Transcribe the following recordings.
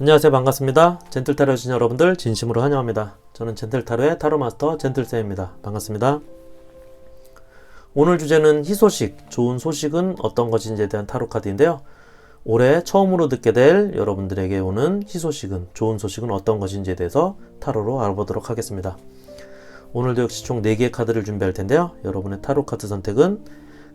안녕하세요. 반갑습니다. 젠틀타로 신 여러분들 진심으로 환영합니다. 저는 젠틀타로의 타로마스터 젠틀쌤입니다. 반갑습니다. 오늘 주제는 희소식 좋은 소식은 어떤 것인지에 대한 타로 카드인데요. 올해 처음으로 듣게 될 여러분들에게 오는 희소식은 좋은 소식은 어떤 것인지에 대해서 타로로 알아보도록 하겠습니다. 오늘도 역시 총 4개의 카드를 준비할 텐데요. 여러분의 타로 카드 선택은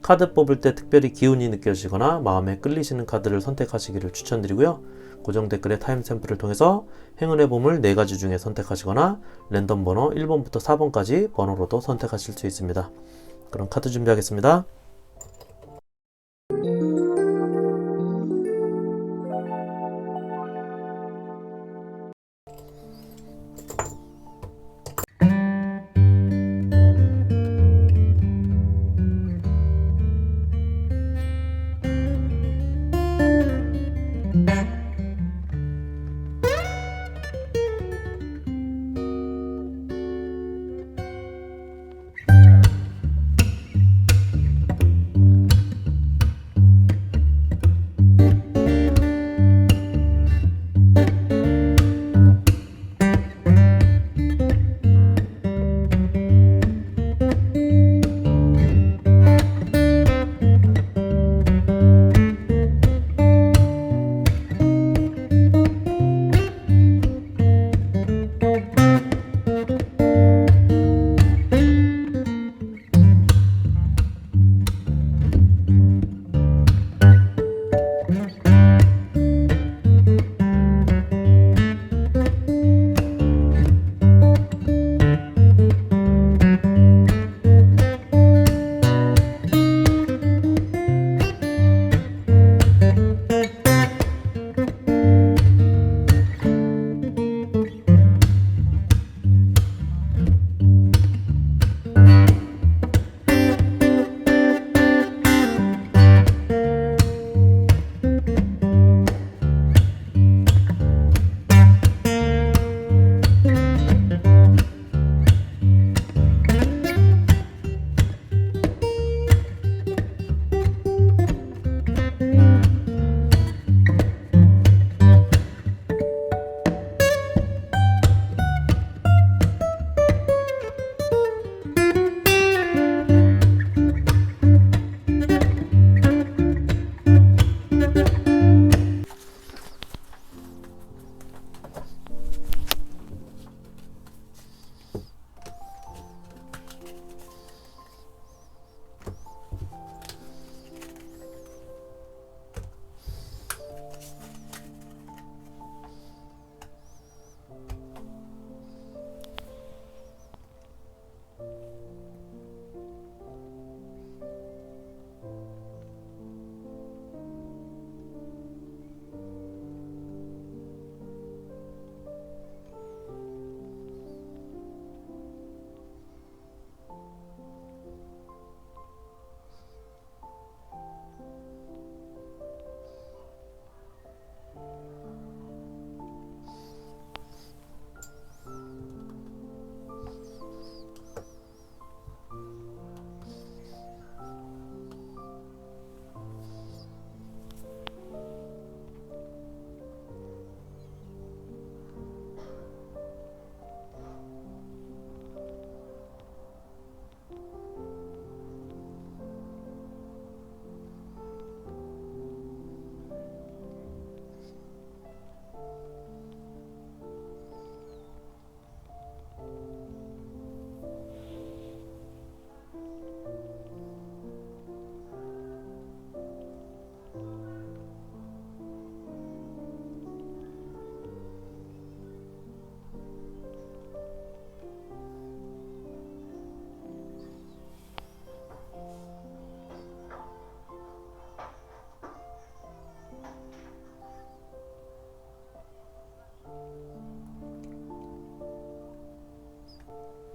카드 뽑을 때 특별히 기운이 느껴지거나 마음에 끌리시는 카드를 선택하시기를 추천드리고요 고정 댓글의 타임 샘플을 통해서 행운의 보물 4가지 중에 선택하시거나 랜덤 번호 1번부터 4번까지 번호로도 선택하실 수 있습니다. 그럼 카드 준비하겠습니다.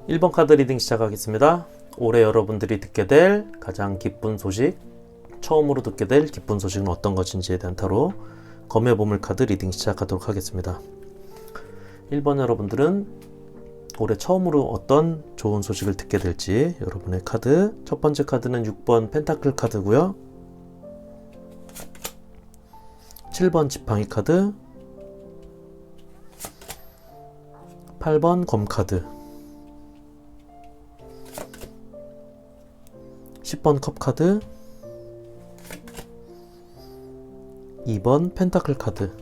일번 카드 리딩 시작하겠습니다. 올해 여러분들이 듣게 될 가장 기쁜 소식, 처음으로 듣게 될 기쁜 소식은 어떤 것인지에 대한 타로 검의 보물 카드 리딩 시작하도록 하겠습니다. 1번 여러분들은 올해 처음으로 어떤 좋은 소식을 듣게 될지 여러분의 카드 첫 번째 카드는 6번 펜타클 카드고요. 7번 지팡이 카드 8번 검 카드 10번 컵 카드 2번 펜타클 카드.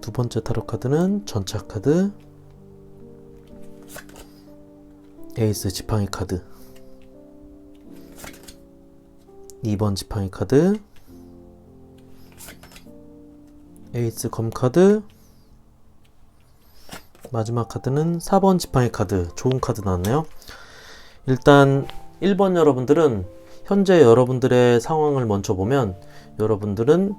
두 번째 타로 카드는 전차 카드 에이스 지팡이 카드. 2번 지팡이 카드 에이스 검 카드. 마지막 카드는 4번 지팡이 카드. 좋은 카드 나왔네요. 일단 1번 여러분들은 현재 여러분들의 상황을 먼저 보면 여러분들은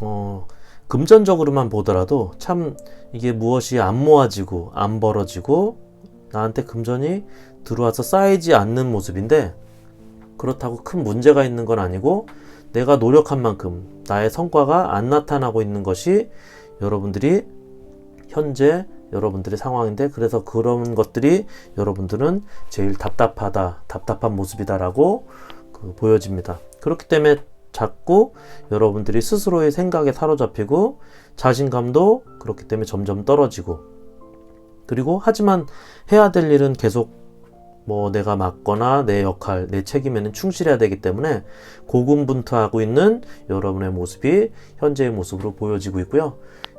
어, 금전적으로만 보더라도 참 이게 무엇이 안 모아지고 안 벌어지고 나한테 금전이 들어와서 쌓이지 않는 모습인데 그렇다고 큰 문제가 있는 건 아니고 내가 노력한 만큼 나의 성과가 안 나타나고 있는 것이 여러분들이 현재 여러분들의 상황인데 그래서 그런 것들이 여러분들은 제일 답답하다 답답한 모습이다라고 그 보여집니다 그렇기 때문에 자꾸 여러분들이 스스로의 생각에 사로잡히고 자신감도 그렇기 때문에 점점 떨어지고 그리고 하지만 해야 될 일은 계속 뭐 내가 맡거나 내 역할, 내 책임에는 충실해야 되기 때문에 고군분투하고 있는 여러분의 모습이 현재의 모습으로 보여지고 있고요.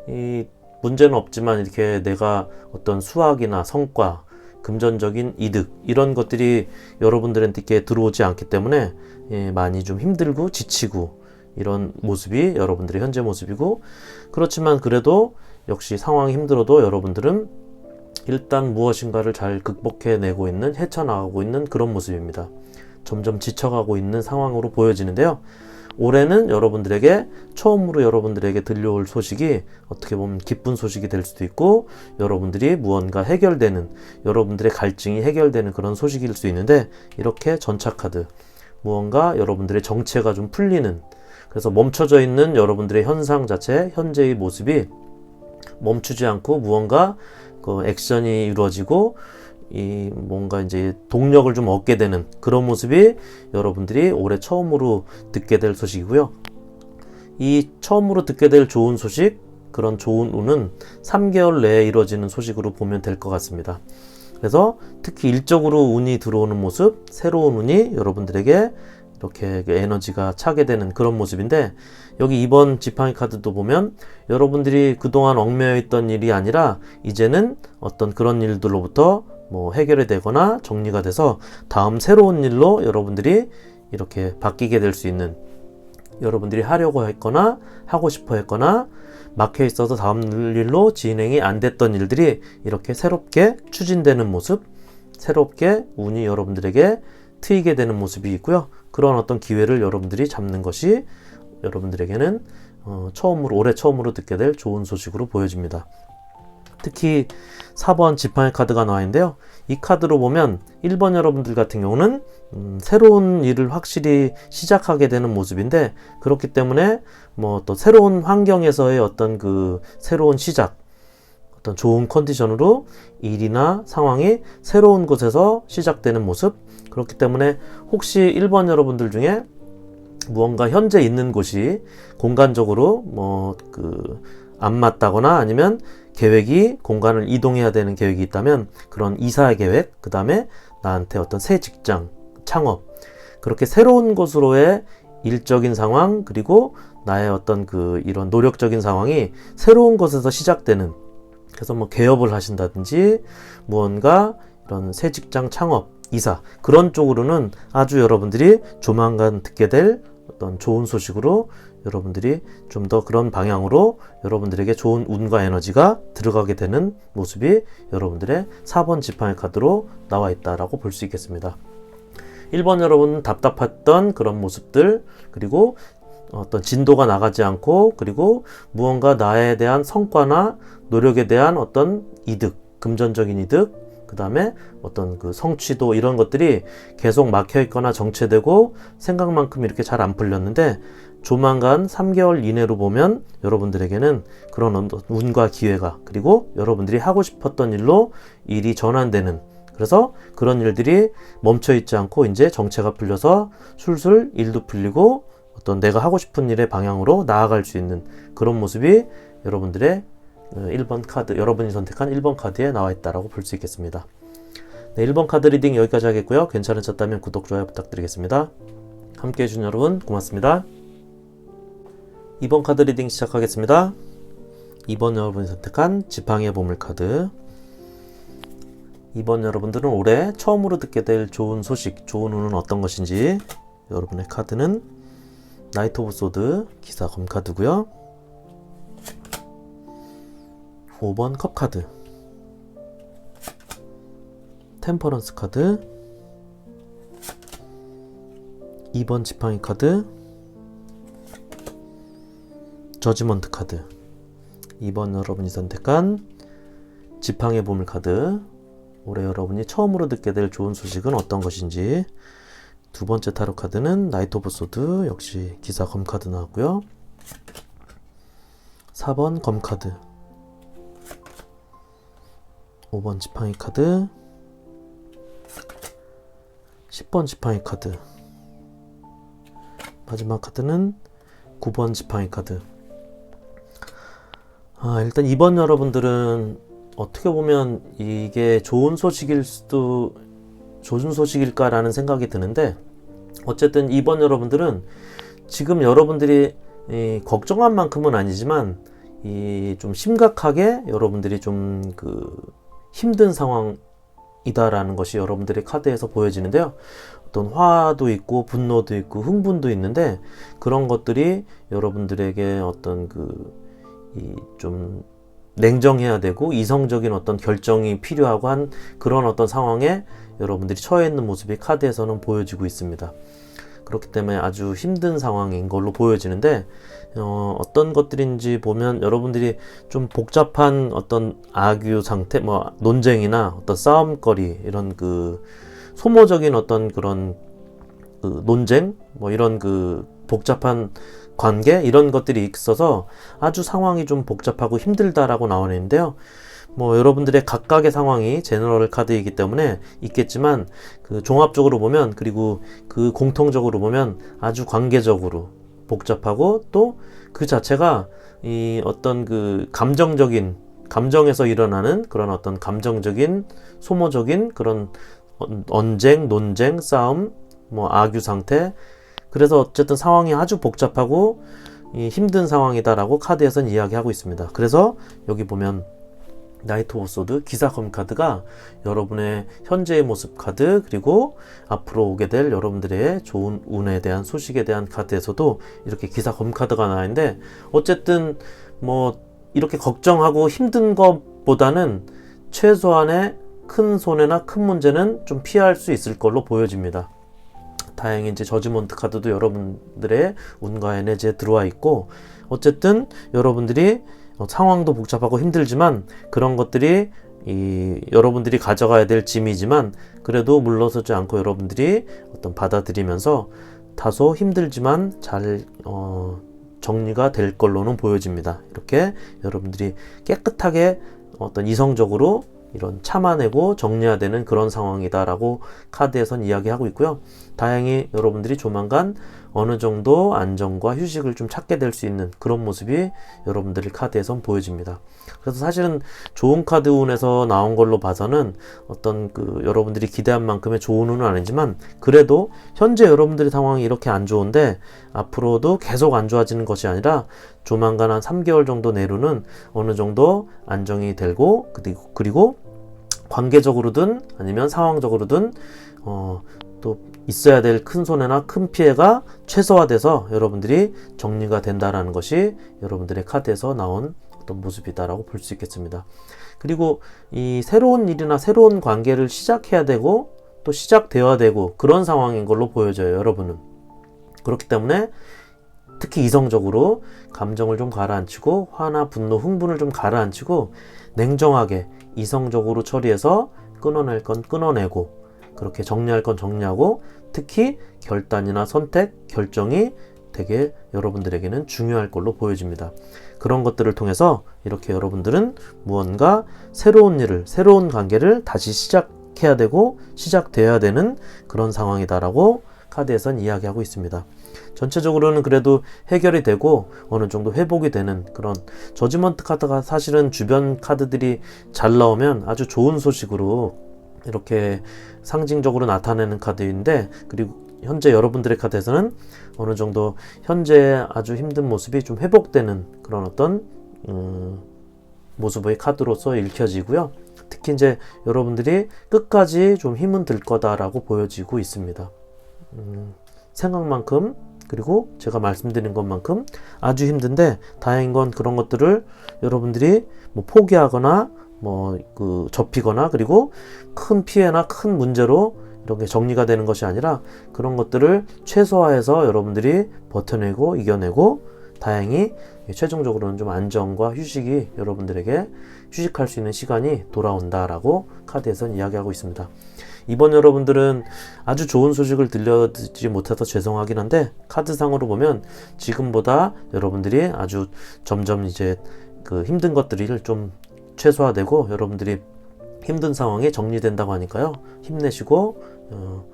이 문제는 없지만 이렇게 내가 어떤 수학이나 성과, 금전적인 이득 이런 것들이 여러분들한테 들어오지 않기 때문에 예, 많이 좀 힘들고 지치고 이런 모습이 여러분들의 현재 모습이고 그렇지만 그래도 역시 상황이 힘들어도 여러분들은 일단 무엇인가를 잘 극복해내고 있는 헤쳐나가고 있는 그런 모습입니다. 점점 지쳐가고 있는 상황으로 보여지는데요. 올해는 여러분들에게 처음으로 여러분들에게 들려올 소식이 어떻게 보면 기쁜 소식이 될 수도 있고 여러분들이 무언가 해결되는 여러분들의 갈증이 해결되는 그런 소식일 수 있는데 이렇게 전차 카드 무언가 여러분들의 정체가 좀 풀리는 그래서 멈춰져 있는 여러분들의 현상 자체 현재의 모습이 멈추지 않고 무언가 그 액션이 이루어지고 이 뭔가 이제 동력을 좀 얻게 되는 그런 모습이 여러분들이 올해 처음으로 듣게 될 소식이고요. 이 처음으로 듣게 될 좋은 소식, 그런 좋은 운은 3개월 내에 이루어지는 소식으로 보면 될 것 같습니다. 그래서 특히 일적으로 운이 들어오는 모습, 새로운 운이 여러분들에게 이렇게 그 에너지가 차게 되는 그런 모습인데 여기 이번 지팡이 카드도 보면 여러분들이 그동안 얽매여 있던 일이 아니라 이제는 어떤 그런 일들로부터 뭐 해결이 되거나 정리가 돼서 다음 새로운 일로 여러분들이 이렇게 바뀌게 될 수 있는 여러분들이 하려고 했거나 하고 싶어 했거나 막혀 있어서 다음 일로 진행이 안 됐던 일들이 이렇게 새롭게 추진되는 모습, 새롭게 운이 여러분들에게 트이게 되는 모습이 있고요. 그런 어떤 기회를 여러분들이 잡는 것이 여러분들에게는 어, 처음으로 올해 처음으로 듣게 될 좋은 소식으로 보여집니다. 특히 4번 지팡이 카드가 나와 있는데요. 이 카드로 보면 1번 여러분들 같은 경우는 음, 새로운 일을 확실히 시작하게 되는 모습인데 그렇기 때문에 뭐 또 새로운 환경에서의 어떤 그 새로운 시작 어떤 좋은 컨디션으로 일이나 상황이 새로운 곳에서 시작되는 모습 그렇기 때문에 혹시 1번 여러분들 중에 무언가 현재 있는 곳이 공간적으로 뭐 그 안 맞다거나 아니면 계획이 공간을 이동해야 되는 계획이 있다면 그런 이사 계획, 그 다음에 나한테 어떤 새 직장, 창업, 그렇게 새로운 곳으로의 일적인 상황, 그리고 나의 어떤 그 이런 노력적인 상황이 새로운 곳에서 시작되는 그래서 뭐 개업을 하신다든지 무언가 이런 새 직장 창업, 이사 그런 쪽으로는 아주 여러분들이 조만간 듣게 될 어떤 좋은 소식으로 여러분들이 좀 더 그런 방향으로 여러분들에게 좋은 운과 에너지가 들어가게 되는 모습이 여러분들의 4번 지팡이 카드로 나와 있다라고 볼 수 있겠습니다. 1번 여러분 답답했던 그런 모습들 그리고 어떤 진도가 나가지 않고 그리고 무언가 나에 대한 성과나 노력에 대한 어떤 이득, 금전적인 이득 그 다음에 어떤 그 성취도 이런 것들이 계속 막혀 있거나 정체되고 생각만큼 이렇게 잘 안 풀렸는데 조만간 3개월 이내로 보면 여러분들에게는 그런 운과 기회가 그리고 여러분들이 하고 싶었던 일로 일이 전환되는 그래서 그런 일들이 멈춰 있지 않고 이제 정체가 풀려서 술술 일도 풀리고 어떤 내가 하고 싶은 일의 방향으로 나아갈 수 있는 그런 모습이 여러분들의 어, 1번 카드, 여러분이 선택한 1번 카드에 나와 있다라고 볼 수 있겠습니다. 네, 1번 카드 리딩 여기까지 하겠고요. 괜찮으셨다면 구독, 좋아요 부탁드리겠습니다. 함께 해주신 여러분 고맙습니다. 2번 카드 리딩 시작하겠습니다. 2번 여러분이 선택한 지팡이의 보물 카드. 2번 여러분들은 올해 처음으로 듣게 될 좋은 소식, 좋은 운은 어떤 것인지 여러분의 카드는 나이트 오브 소드 기사 검 카드고요. 5번 컵 카드. 템퍼런스 카드. 2번 지팡이 카드. 저지먼트 카드. 2번 여러분이 선택한 지팡이의 보물 카드. 올해 여러분이 처음으로 듣게 될 좋은 소식은 어떤 것인지. 두 번째 타로 카드는 나이트 오브 소드 역시 기사 검 카드 나왔고요. 4번 검 카드. 5번 지팡이 카드. 10번 지팡이 카드. 마지막 카드는 9번 지팡이 카드. 아, 일단 이번 여러분들은 어떻게 보면 이게 좋은 소식일 수도 좋은 소식일까라는 생각이 드는데 어쨌든 이번 여러분들은 지금 여러분들이 이 걱정한 만큼은 아니지만 이 좀 심각하게 여러분들이 좀 그 힘든 상황이다라는 것이 여러분들의 카드에서 보여지는데요. 어떤 화도 있고 분노도 있고 흥분도 있는데 그런 것들이 여러분들에게 어떤 그이 좀 냉정해야 되고 이성적인 어떤 결정이 필요하고 한 그런 어떤 상황에 여러분들이 처해 있는 모습이 카드에서는 보여지고 있습니다. 그렇기 때문에 아주 힘든 상황인 걸로 보여지는데 어, 어떤 것들인지 보면 여러분들이 좀 복잡한 어떤 악유 상태, 뭐 논쟁이나 어떤 싸움거리 이런 그 소모적인 어떤 그런 그 논쟁, 뭐 이런 그 복잡한 관계 이런 것들이 있어서 아주 상황이 좀 복잡하고 힘들다라고 나오는데요. 뭐 여러분들의 각각의 상황이 제너럴 카드이기 때문에 있겠지만 그 종합적으로 보면 그리고 그 공통적으로 보면 아주 관계적으로 복잡하고 또 그 자체가 이 어떤 그 감정적인 감정에서 일어나는 그런 어떤 감정적인 소모적인 그런 언쟁, 논쟁, 싸움, 뭐 악유 상태 그래서 어쨌든 상황이 아주 복잡하고 이 힘든 상황이다라고 카드에서는 이야기하고 있습니다. 그래서 여기 보면 나이트 오브 소드 기사 검 카드가 여러분의 현재의 모습 카드 그리고 앞으로 오게 될 여러분들의 좋은 운에 대한 소식에 대한 카드에서도 이렇게 기사 검 카드가 나왔는데 어쨌든 뭐 이렇게 걱정하고 힘든 것보다는 최소한의 큰 손해나 큰 문제는 좀 피할 수 있을 걸로 보여집니다. 다행히 이제 저지먼트 카드도 여러분들의 운과 에너지에 들어와 있고 어쨌든 여러분들이 어, 상황도 복잡하고 힘들지만 그런 것들이 이 여러분들이 가져가야 될 짐이지만 그래도 물러서지 않고 여러분들이 어떤 받아들이면서 다소 힘들지만 잘 어, 정리가 될 걸로는 보여집니다. 이렇게 여러분들이 깨끗하게 어떤 이성적으로 이런 참아내고 정리해야 되는 그런 상황이다라고 카드에선 이야기하고 있고요. 다행히 여러분들이 조만간 어느 정도 안정과 휴식을 좀 찾게 될 수 있는 그런 모습이 여러분들의 카드에선 보여집니다. 그래서 사실은 좋은 카드 운에서 나온 걸로 봐서는 어떤 그 여러분들이 기대한 만큼의 좋은 운은 아니지만 그래도 현재 여러분들의 상황이 이렇게 안 좋은데 앞으로도 계속 안 좋아지는 것이 아니라 조만간 한 3개월 정도 내로는 어느 정도 안정이 되고 그리고 관계적으로든 아니면 상황적으로든 어, 또 있어야 될 큰 손해나 큰 피해가 최소화돼서 여러분들이 정리가 된다라는 것이 여러분들의 카드에서 나온 어떤 모습이다라고 볼 수 있겠습니다. 그리고 이 새로운 일이나 새로운 관계를 시작해야 되고 또 시작되어야 되고 그런 상황인 걸로 보여져요, 여러분은. 그렇기 때문에 특히 이성적으로 감정을 좀 가라앉히고 화나 분노, 흥분을 좀 가라앉히고 냉정하게 이성적으로 처리해서 끊어낼 건 끊어내고 그렇게 정리할 건 정리하고 특히 결단이나 선택, 결정이 되게 여러분들에게는 중요할 걸로 보여집니다. 그런 것들을 통해서 이렇게 여러분들은 무언가 새로운 일을, 새로운 관계를 다시 시작해야 되고 시작돼야 되는 그런 상황이다라고 카드에선 이야기하고 있습니다. 전체적으로는 그래도 해결이 되고 어느 정도 회복이 되는 그런 저지먼트 카드가 사실은 주변 카드들이 잘 나오면 아주 좋은 소식으로 이렇게 상징적으로 나타내는 카드인데 그리고 현재 여러분들의 카드에서는 어느 정도 현재 아주 힘든 모습이 좀 회복되는 그런 어떤 음, 모습의 카드로서 읽혀지고요. 특히 이제 여러분들이 끝까지 좀 힘은 들 거다라고 보여지고 있습니다. 음, 생각만큼 그리고 제가 말씀드린 것만큼 아주 힘든데 다행인 건 그런 것들을 여러분들이 뭐 포기하거나 뭐 그 접히거나 그리고 큰 피해나 큰 문제로 이렇게 정리가 되는 것이 아니라 그런 것들을 최소화해서 여러분들이 버텨내고 이겨내고 다행히 최종적으로는 좀 안정과 휴식이 여러분들에게 휴식할 수 있는 시간이 돌아온다라고 카드에서는 이야기하고 있습니다. 이번 여러분들은 아주 좋은 소식을 들려드리지 못해서 죄송하긴 한데 카드상으로 보면 지금보다 여러분들이 아주 점점 이제 그 힘든 것들을 좀 최소화되고 여러분들이 힘든 상황이 정리된다고 하니까요. 힘내시고 어,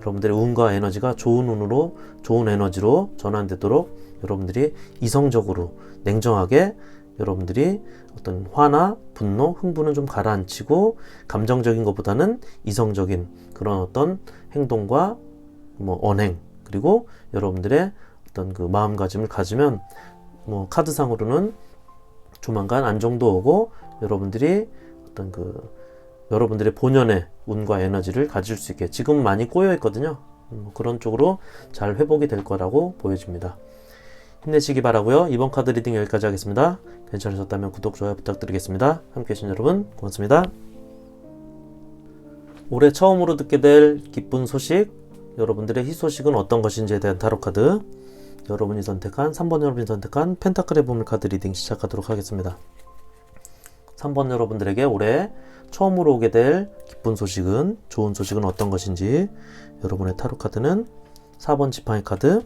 여러분들의 운과 에너지가 좋은 운으로 좋은 에너지로 전환되도록 여러분들이 이성적으로 냉정하게 여러분들이 어떤 화나 분노, 흥분은 좀 가라앉히고 감정적인 것보다는 이성적인 그런 어떤 행동과 뭐 언행 그리고 여러분들의 어떤 그 마음가짐을 가지면 뭐 카드상으로는 조만간 안정도 오고 여러분들이 어떤 그 여러분들의 본연의 운과 에너지를 가질 수 있게 지금 많이 꼬여 있거든요. 음, 그런 쪽으로 잘 회복이 될 거라고 보여집니다. 힘내시기 바라고요. 이번 카드 리딩 여기까지 하겠습니다. 괜찮으셨다면 구독, 좋아요 부탁드리겠습니다. 함께 해주신 여러분 고맙습니다. 올해 처음으로 듣게 될 기쁜 소식, 여러분들의 희소식은 어떤 것인지에 대한 타로 카드, 여러분이 선택한 3번 여러분이 선택한 펜타클의 보물 카드 리딩 시작하도록 하겠습니다. 3번 여러분들에게 올해 처음으로 오게 될 기쁜 소식은 좋은 소식은 어떤 것인지 여러분의 타로 카드는 4번 지팡이 카드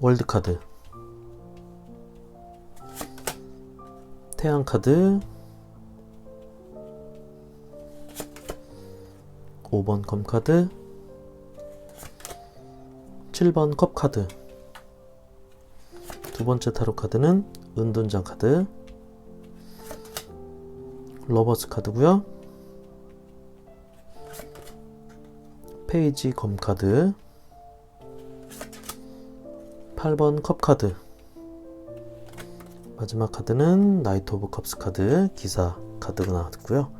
월드 카드 태양 카드 5번 검 카드 7번 컵 카드. 두 번째 타로 카드는 은둔장 카드. 러버스 카드고요. 페이지 검 카드. 8번 컵 카드. 마지막 카드는 나이트 오브 컵스 카드 기사 카드가 나왔고요.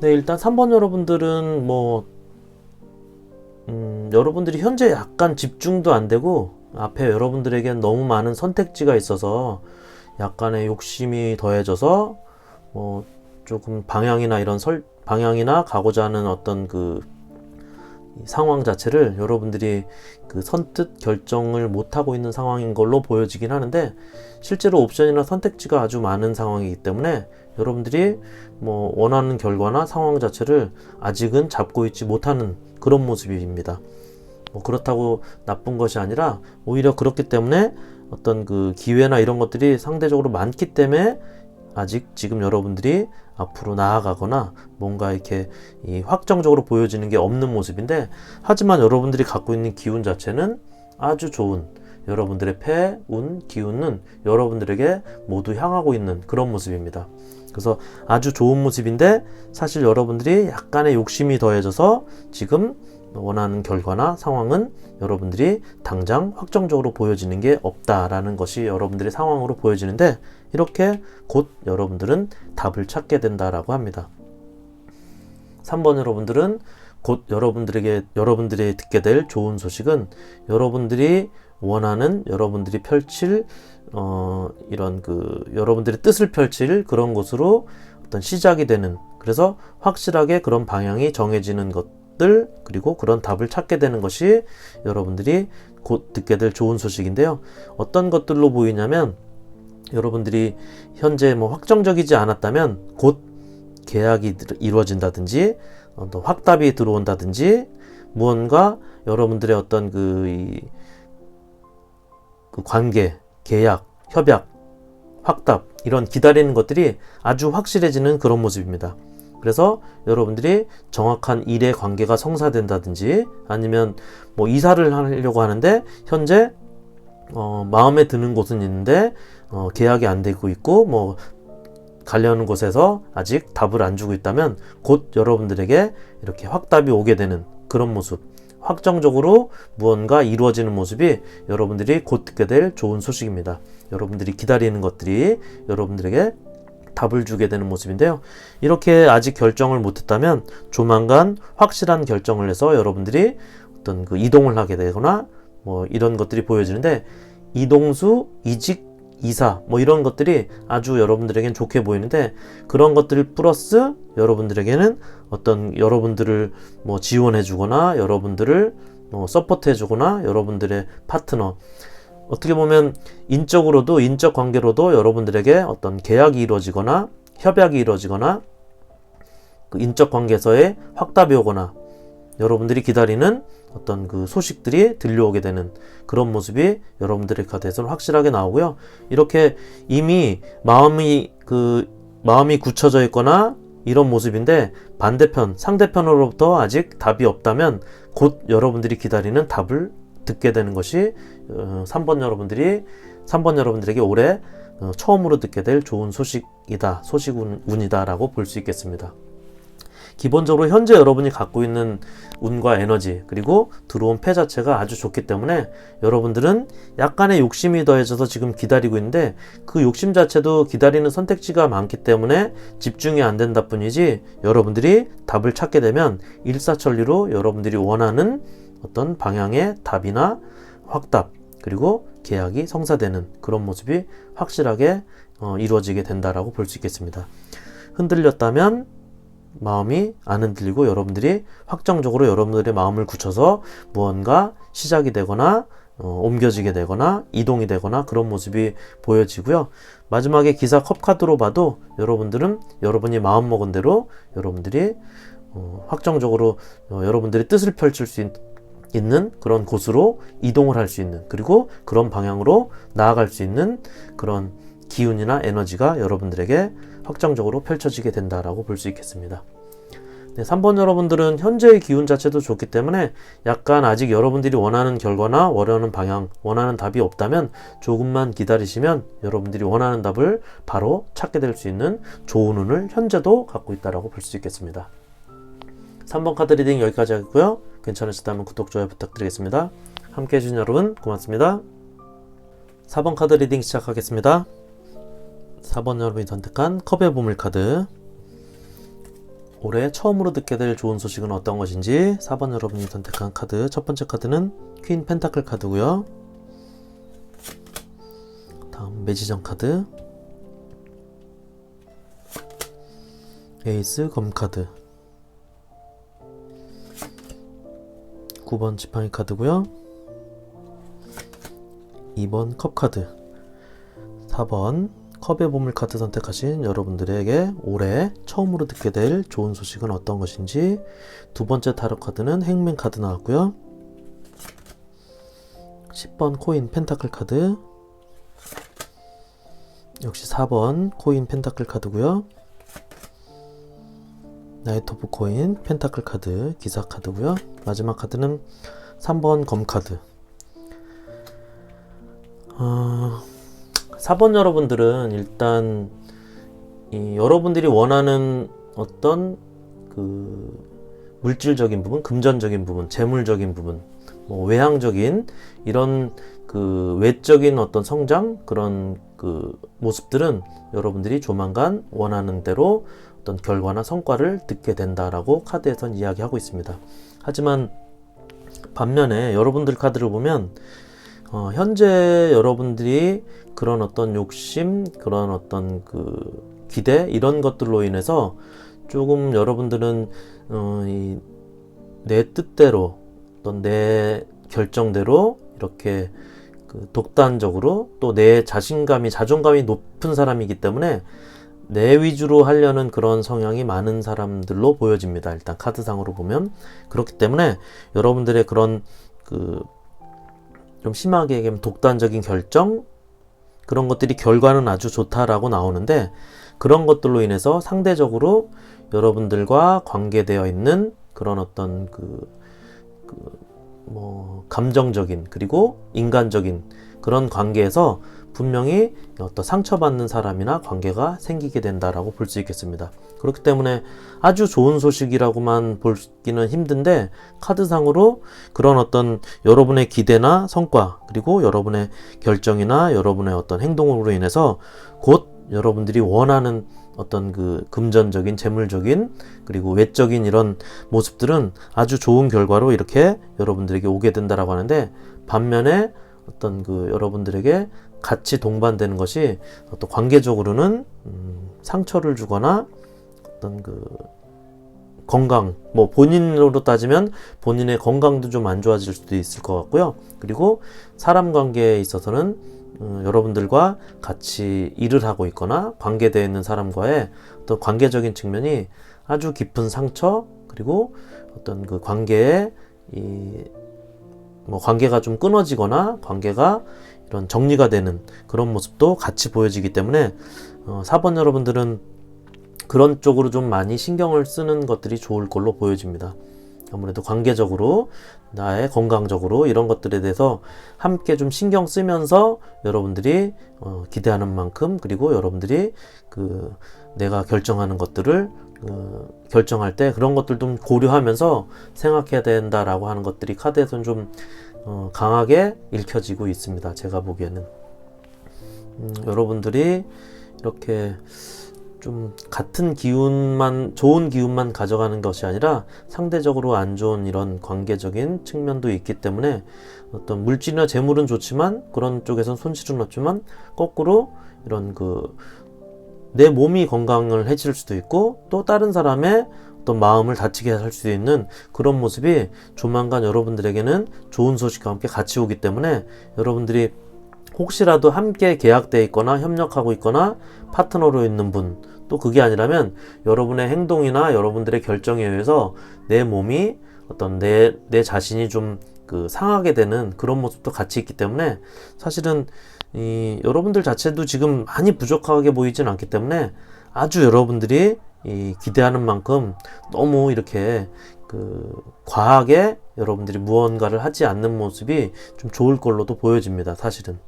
네 일단 3번 여러분들은 뭐 음, 여러분들이 현재 약간 집중도 안 되고 앞에 여러분들에겐 너무 많은 선택지가 있어서 약간의 욕심이 더해져서 뭐 조금 방향이나 이런 설 방향이나 가고자 하는 어떤 그 상황 자체를 여러분들이 그 선뜻 결정을 못 하고 있는 상황인 걸로 보여지긴 하는데 실제로 옵션이나 선택지가 아주 많은 상황이기 때문에 여러분들이 뭐 원하는 결과나 상황 자체를 아직은 잡고 있지 못하는 그런 모습입니다. 뭐 그렇다고 나쁜 것이 아니라 오히려 그렇기 때문에 어떤 그 기회나 이런 것들이 상대적으로 많기 때문에 아직 지금 여러분들이 앞으로 나아가거나 뭔가 이렇게 확정적으로 보여지는 게 없는 모습인데 하지만 여러분들이 갖고 있는 기운 자체는 아주 좋은 여러분들의 폐, 운, 기운은 여러분들에게 모두 향하고 있는 그런 모습입니다. 그래서 아주 좋은 모습인데 사실 여러분들이 약간의 욕심이 더해져서 지금 원하는 결과나 상황은 여러분들이 당장 확정적으로 보여지는 게 없다라는 것이 여러분들의 상황으로 보여지는데 이렇게 곧 여러분들은 답을 찾게 된다라고 합니다. 3번 여러분들은 곧 여러분들에게 여러분들이 듣게 될 좋은 소식은 여러분들이 원하는 여러분들이 펼칠 어 이런 그 여러분들의 뜻을 펼칠 그런 곳으로 어떤 시작이 되는 그래서 확실하게 그런 방향이 정해지는 것 들 그리고 그런 답을 찾게 되는 것이 여러분들이 곧 듣게 될 좋은 소식인데요. 어떤 것들로 보이냐면 여러분들이 현재 뭐 확정적이지 않았다면 곧 계약이 이루어진다든지 어, 또 확답이 들어온다든지 무언가 여러분들의 어떤 그, 이, 그 관계, 계약, 협약, 확답 이런 기다리는 것들이 아주 확실해지는 그런 모습입니다. 그래서 여러분들이 정확한 일의 관계가 성사된다든지 아니면 뭐 이사를 하려고 하는데 현재 어, 마음에 드는 곳은 있는데 어, 계약이 안 되고 있고 뭐 가려는 곳에서 아직 답을 안 주고 있다면 곧 여러분들에게 이렇게 확답이 오게 되는 그런 모습 확정적으로 무언가 이루어지는 모습이 여러분들이 곧 듣게 될 좋은 소식입니다. 여러분들이 기다리는 것들이 여러분들에게 답을 주게 되는 모습인데요. 이렇게 아직 결정을 못했다면 조만간 확실한 결정을 해서 여러분들이 어떤 그 이동을 하게 되거나 뭐 이런 것들이 보여지는데 이동수, 이직, 이사 뭐 이런 것들이 아주 여러분들에겐 좋게 보이는데 그런 것들 플러스 여러분들에게는 어떤 여러분들을 뭐 지원해 주거나 여러분들을 뭐 서포트 해 주거나 여러분들의 파트너 어떻게 보면 인적으로도 인적 관계로도 여러분들에게 어떤 계약이 이루어지거나 협약이 이루어지거나 그 인적 관계에서의 확답이 오거나 여러분들이 기다리는 어떤 그 소식들이 들려오게 되는 그런 모습이 여러분들의 카드에서는 확실하게 나오고요. 이렇게 이미 마음이 그 마음이 굳혀져 있거나 이런 모습인데 반대편 상대편으로부터 아직 답이 없다면 곧 여러분들이 기다리는 답을 듣게 되는 것이 어, 3번 여러분들이 3번 여러분들에게 올해 어, 처음으로 듣게 될 좋은 소식이다 소식운이다라고 볼 수 있겠습니다. 기본적으로 현재 여러분이 갖고 있는 운과 에너지 그리고 들어온 패 자체가 아주 좋기 때문에 여러분들은 약간의 욕심이 더해져서 지금 기다리고 있는데 그 욕심 자체도 기다리는 선택지가 많기 때문에 집중이 안 된다 뿐이지 여러분들이 답을 찾게 되면 일사천리로 여러분들이 원하는 어떤 방향의 답이나 확답 그리고 계약이 성사되는 그런 모습이 확실하게 어, 이루어지게 된다라고 볼 수 있겠습니다. 흔들렸다면 마음이 안 흔들리고 여러분들이 확정적으로 여러분들의 마음을 굳혀서 무언가 시작이 되거나 어, 옮겨지게 되거나 이동이 되거나 그런 모습이 보여지고요. 마지막에 기사 컵 카드로 봐도 여러분들은 여러분이 마음 먹은 대로 여러분들이 어, 확정적으로 어, 여러분들의 뜻을 펼칠 수 있, 있는 그런 곳으로 이동을 할 수 있는 그리고 그런 방향으로 나아갈 수 있는 그런 기운이나 에너지가 여러분들에게 확정적으로 펼쳐지게 된다라고 볼 수 있겠습니다. 네, 3번 여러분들은 현재의 기운 자체도 좋기 때문에 약간 아직 여러분들이 원하는 결과나 원하는 방향, 원하는 답이 없다면 조금만 기다리시면 여러분들이 원하는 답을 바로 찾게 될 수 있는 좋은 운을 현재도 갖고 있다라고 볼 수 있겠습니다. 3번 카드 리딩 여기까지 하겠고요. 괜찮으시다면 구독, 좋아요 부탁드리겠습니다. 함께 해주신 여러분 고맙습니다. 4번 카드 리딩 시작하겠습니다. 4번 여러분이 선택한 컵의 보물 카드 올해 처음으로 듣게 될 좋은 소식은 어떤 것인지 4번 여러분이 선택한 카드 첫 번째 카드는 퀸 펜타클 카드고요 다음 매지정 카드 에이스 검 카드 9번 지팡이 카드고요 2번 컵 카드 4번 컵의 보물 카드 선택하신 여러분들에게 올해 처음으로 듣게 될 좋은 소식은 어떤 것인지 두 번째 타로 카드는 행맨 카드 나왔고요. 10번 코인 펜타클 카드 역시 4번 코인 펜타클 카드고요. 나이트 오브 코인 펜타클 카드 기사 카드고요. 마지막 카드는 3번 검 카드. 어... 4번 여러분들은 일단 이 여러분들이 원하는 어떤 그 물질적인 부분, 금전적인 부분, 재물적인 부분, 뭐 외향적인 이런 그 외적인 어떤 성장 그런 그 모습들은 여러분들이 조만간 원하는 대로 어떤 결과나 성과를 듣게 된다라고 카드에선 이야기하고 있습니다. 하지만 반면에 여러분들 카드를 보면 어, 현재 여러분들이 그런 어떤 욕심, 그런 어떤 그 기대 이런 것들로 인해서 조금 여러분들은 어, 이, 내 뜻대로 어떤 내 결정대로 이렇게 그 독단적으로 또 내 자신감이 자존감이 높은 사람이기 때문에 내 위주로 하려는 그런 성향이 많은 사람들로 보여집니다. 일단 카드상으로 보면 그렇기 때문에 여러분들의 그런 그 좀 심하게 얘기하면 독단적인 결정 그런 것들이 결과는 아주 좋다라고 나오는데 그런 것들로 인해서 상대적으로 여러분들과 관계되어 있는 그런 어떤 그, 그, 뭐, 감정적인, 그리고 인간적인 그런 관계에서 분명히 어떤 상처받는 사람이나 관계가 생기게 된다라고 볼 수 있겠습니다. 그렇기 때문에 아주 좋은 소식이라고만 보기는 힘든데 카드상으로 그런 어떤 여러분의 기대나 성과 그리고 여러분의 결정이나 여러분의 어떤 행동으로 인해서 곧 여러분들이 원하는 어떤 그 금전적인 재물적인 그리고 외적인 이런 모습들은 아주 좋은 결과로 이렇게 여러분들에게 오게 된다라고 하는데 반면에 어떤 그 여러분들에게 같이 동반되는 것이 어떤 관계적으로는 음, 상처를 주거나 어떤 그 건강 뭐 본인으로 따지면 본인의 건강도 좀 안 좋아질 수도 있을 것 같고요. 그리고 사람 관계에 있어서는 음, 여러분들과 같이 일을 하고 있거나 관계되어 있는 사람과의 어떤 관계적인 측면이 아주 깊은 상처 그리고 어떤 그 관계에 이 뭐 관계가 좀 끊어지거나 관계가 이런 정리가 되는 그런 모습도 같이 보여지기 때문에 어, 4번 여러분들은 그런 쪽으로 좀 많이 신경을 쓰는 것들이 좋을 걸로 보여집니다. 아무래도 관계적으로 나의 건강적으로 이런 것들에 대해서 함께 좀 신경 쓰면서 여러분들이 어, 기대하는 만큼 그리고 여러분들이 그 내가 결정하는 것들을 어, 결정할 때 그런 것들 좀 고려하면서 생각해야 된다라고 하는 것들이 카드에서는 좀 어, 강하게 읽혀지고 있습니다. 제가 보기에는 음, 여러분들이 이렇게 좀 같은 기운만 좋은 기운만 가져가는 것이 아니라 상대적으로 안 좋은 이런 관계적인 측면도 있기 때문에 어떤 물질이나 재물은 좋지만 그런 쪽에선 손실은 없지만 거꾸로 이런 그 내 몸이 건강을 해칠 수도 있고 또 다른 사람의 어떤 마음을 다치게 할 수 있는 그런 모습이 조만간 여러분들에게는 좋은 소식과 함께 같이 오기 때문에 여러분들이 혹시라도 함께 계약돼 있거나 협력하고 있거나 파트너로 있는 분, 또 그게 아니라면 여러분의 행동이나 여러분들의 결정에 의해서 내 몸이 어떤 내, 내 자신이 좀 그 상하게 되는 그런 모습도 같이 있기 때문에 사실은 이 여러분들 자체도 지금 많이 부족하게 보이진 않기 때문에 아주 여러분들이 이 기대하는 만큼 너무 이렇게 그 과하게 여러분들이 무언가를 하지 않는 모습이 좀 좋을 걸로도 보여집니다. 사실은.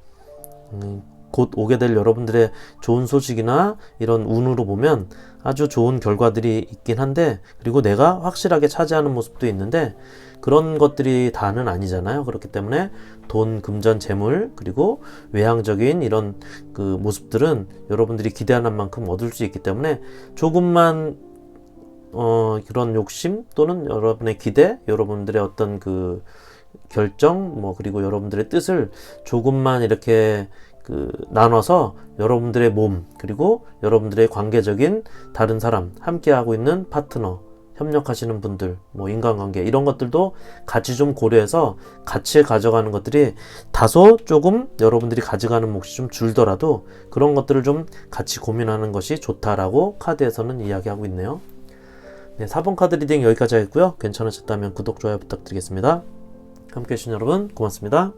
음, 곧 오게 될 여러분들의 좋은 소식이나 이런 운으로 보면 아주 좋은 결과들이 있긴 한데 그리고 내가 확실하게 차지하는 모습도 있는데 그런 것들이 다는 아니잖아요. 그렇기 때문에 돈, 금전, 재물 그리고 외향적인 이런 그 모습들은 여러분들이 기대하는 만큼 얻을 수 있기 때문에 조금만 어 그런 욕심 또는 여러분의 기대, 여러분들의 어떤 그 결정 뭐 그리고 여러분들의 뜻을 조금만 이렇게 그 나눠서 여러분들의 몸 그리고 여러분들의 관계적인 다른 사람 함께하고 있는 파트너 협력하시는 분들 뭐 인간관계 이런 것들도 같이 좀 고려해서 같이 가져가는 것들이 다소 조금 여러분들이 가져가는 몫이 좀 줄더라도 그런 것들을 좀 같이 고민하는 것이 좋다라고 카드에서는 이야기하고 있네요. 네, 4번 카드 리딩 여기까지 하겠고요. 괜찮으셨다면 구독, 좋아요 부탁드리겠습니다. 함께 해주신 여러분 고맙습니다.